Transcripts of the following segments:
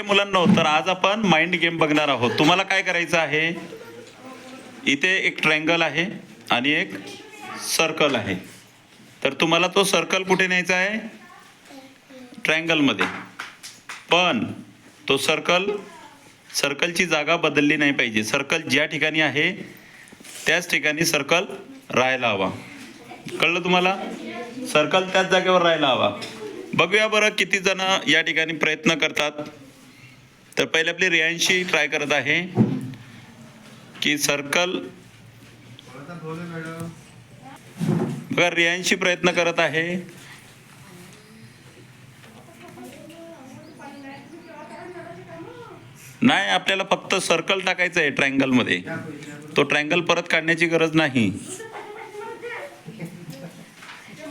Okay मुलांना तर आज आपण माइंड गेम बघणार आहोत. तुम्हाला काय करायचं आहे? इथे एक ट्रँगल आहे आणि एक सर्कल आहे. तर तुम्हाला तो सर्कल कुठे न्यायचा आहे? ट्रँगलमध्ये पण तो सर्कल सर्कलची जागा बदलली नाही पाहिजे. सर्कल ज्या ठिकाणी आहे त्याच ठिकाणी सर्कल राहायला हवा. कळलं तुम्हाला? सर्कल त्याच जागेवर राहायला हवा. बघूया बरं किती जण या ठिकाणी प्रयत्न करतात. तर पहिले आपली रियांशी ट्राय करत आहे की सर्कल बघा रियांशी प्रयत्न करत आहे. नाही आपल्याला फक्त सर्कल टाकायचं आहे ट्रँगलमध्ये तो ट्रँगल परत काढण्याची गरज नाही.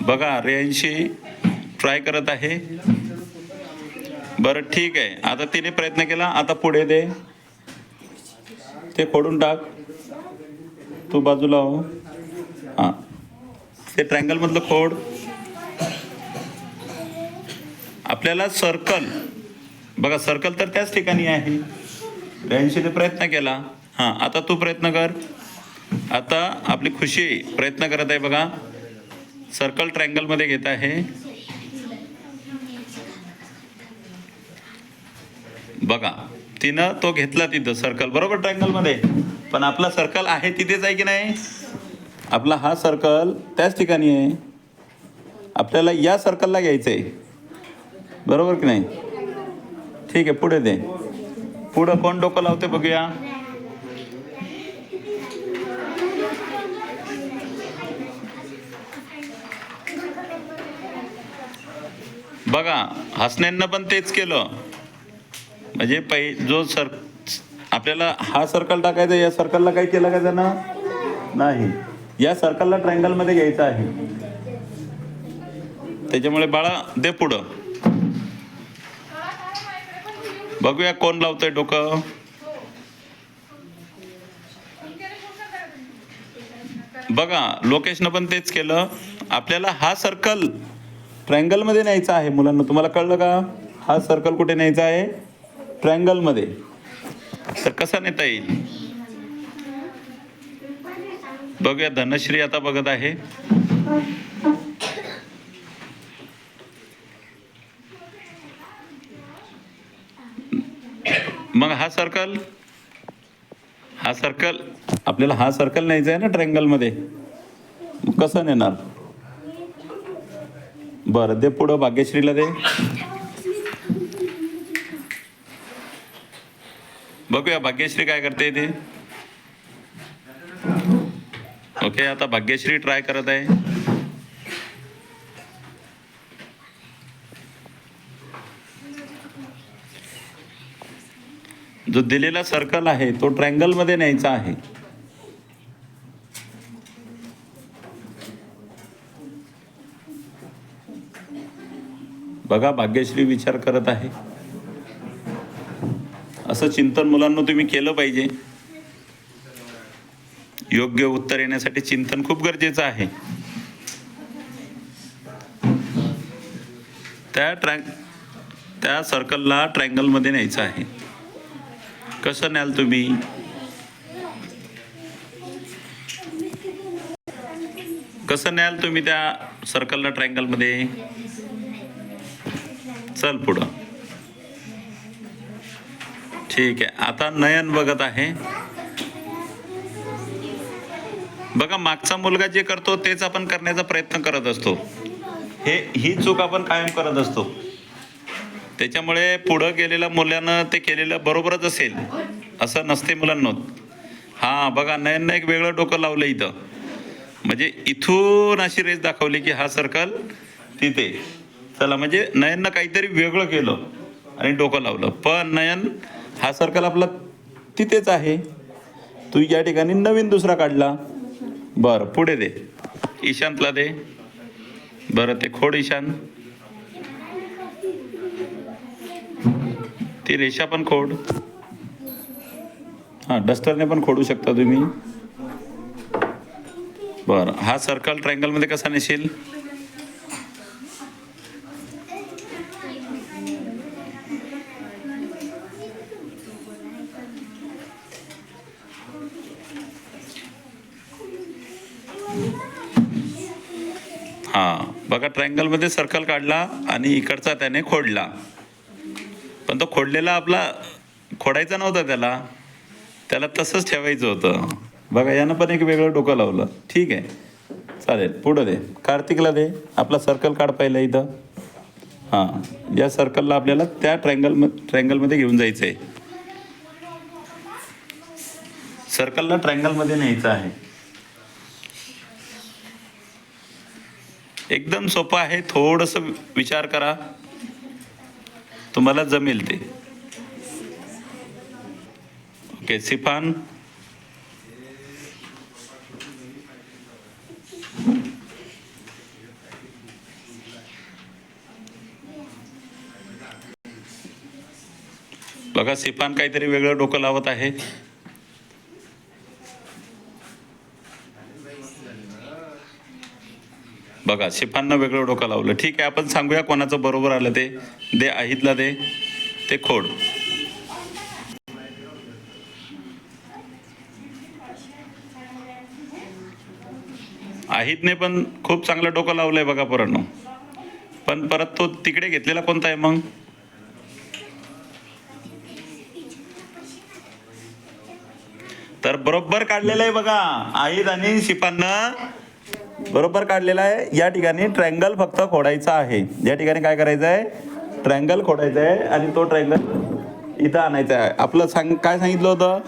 बघा रेंशी ट्राय करत आहे. बरं ठीक आहे. आता तिने प्रयत्न केला. आता पुढे दे. ते फोडून टाक. तू बाजूला हो हां. ते ट्रँगलमधलं फोड आपल्याला सर्कल बघा सर्कल तर त्याच ठिकाणी आहे. ब्याऐंशीने प्रयत्न केला. हां आता तू प्रयत्न कर. आता आपली खुशी प्रयत्न करत आहे बघा. सर्कल ट्रँगलमध्ये घेत आहे. बघा तिनं तो घेतला तिथं सर्कल बरोबर ट्रँगलमध्ये पण आपला सर्कल आहे तिथेच आहे की नाही? आपला हा सर्कल त्याच ठिकाणी आहे. आपल्याला या सर्कलला घ्यायचं आहे बरोबर की नाही? ठीक आहे पुढे दे. पुढं कोण डोकं लावते बघूया? बघा हसण्यांना पण तेच केलं. म्हणजे पै जो सर आपल्याला हा सर्कल टाकायचा या सर्कलला काही केलं का त्यांना? नाही. या सर्कलला ट्रँगलमध्ये घ्यायचं आहे. त्याच्यामुळे बाळा दे पुढं. बघूया कोण लावतंय डोकं. बघा लोकेशनं पण तेच केलं. आपल्याला हा सर्कल ट्रँगलमध्ये न्यायचा आहे मुलांना. तुम्हाला कळलं का? हा सर्कल कुठे न्यायचा आहे? ट्रँगलमध्ये तर कसा नेता येईल? बघूया धनश्री आता बघत आहे. मग हा सर्कल हा सर्कल आपल्याला हा सर्कल न्यायचा आहे ना ट्रँगलमध्ये कसं नेणार? बरं दे पुढं भाग्यश्रीला दे. बघूया भाग्यश्री काय करते ते ओके आता भाग्यश्री ट्राय करत आहे. जो दिलेला सर्कल आहे तो ट्रँगलमध्ये न्यायचा आहे. बघा भाग्यश्री विचार करत आहे. असं चिंतन मुलांना तुम्ही केलं पाहिजे. योग्य उत्तर येण्यासाठी चिंतन खूप गरजेचं आहे. त्या ट्रॅंग त्या सर्कलला ट्रँगलमध्ये न्यायचं आहे. कसं न्याल तुम्ही? कसं न्याल तुम्ही त्या सर्कलला ट्रँगलमध्ये चल पुढं. ठीक आहे. आता नयन बघत आहे. बघा मागचा मुलगा जे करतो तेच आपण करण्याचा प्रयत्न करत असतो. हे ही चूक आपण कायम करत असतो. त्याच्यामुळे पुढं गेलेल्या मुलानं ते केलेलं बरोबरच असेल असं नसते मुलांना. हां बघा नयननं एक वेगळं डोकं लावलं इथं. म्हणजे इथून अशी रेस दाखवली की हा सर्कल तिथे. चला म्हणजे नयननं काहीतरी वेगळं केलं आणि डोकं लावलं. पण नयन हा सर्कल आपला तिथेच आहे. तू या ठिकाणी नवीन दुसरा काढला. बरं पुढे दे. ईशांतला दे. बरं ते खोड ईशान. ती रेषा पण खोड. हां डस्टरने पण खोडू शकता तुम्ही. बरं हा सर्कल ट्रँगलमध्ये कसा नेशील? हां बघा ट्रायंगलमध्ये सर्कल काढला आणि इकडचा त्याने खोडला. पण तो खोडलेला आपला खोडायचा नव्हता त्याला. त्याला तसंच ठेवायचं होतं. बघा यानं पण एक वेगळं डोकं लावलं. ठीक आहे. चालेल पुढं दे. कार्तिकला दे. आपला सर्कल काढ पाहिलं इथं. हां या सर्कलला आपल्याला त्या ट्रँगल म घेऊन जायचं आहे सर्कलला ट्रँगलमध्ये न्यायचं आहे. एकदम सोपं आहे. थोडंसं विचार करा. तुम्हाला जमेल ते. ओके सिफान. बघा सिफान काहीतरी वेगळं डोकं लावत आहे. बघा शिफांना वेगळं डोकं लावलं. ठीक आहे आपण सांगूया कोणाचं बरोबर आलं ते. दे आहितला दे. ते खोड. आहितने पण खूप चांगलं डोकं लावलंय बघा पोरांनो. पण परत तो तिकडे घेतलेला कोणता आहे मग? तर बरोबर काढलेलं आहे बघा आहित आणि शिफांना. बरोबर काढलेला आहे. या ठिकाणी ट्रँगल फक्त खोडायचा आहे. या ठिकाणी काय करायचं आहे ट्रँगल खोडायचा आहे आणि तो ट्रँगल इथं आणायचा आहे. आपलं सांग काय सांगितलं होतं?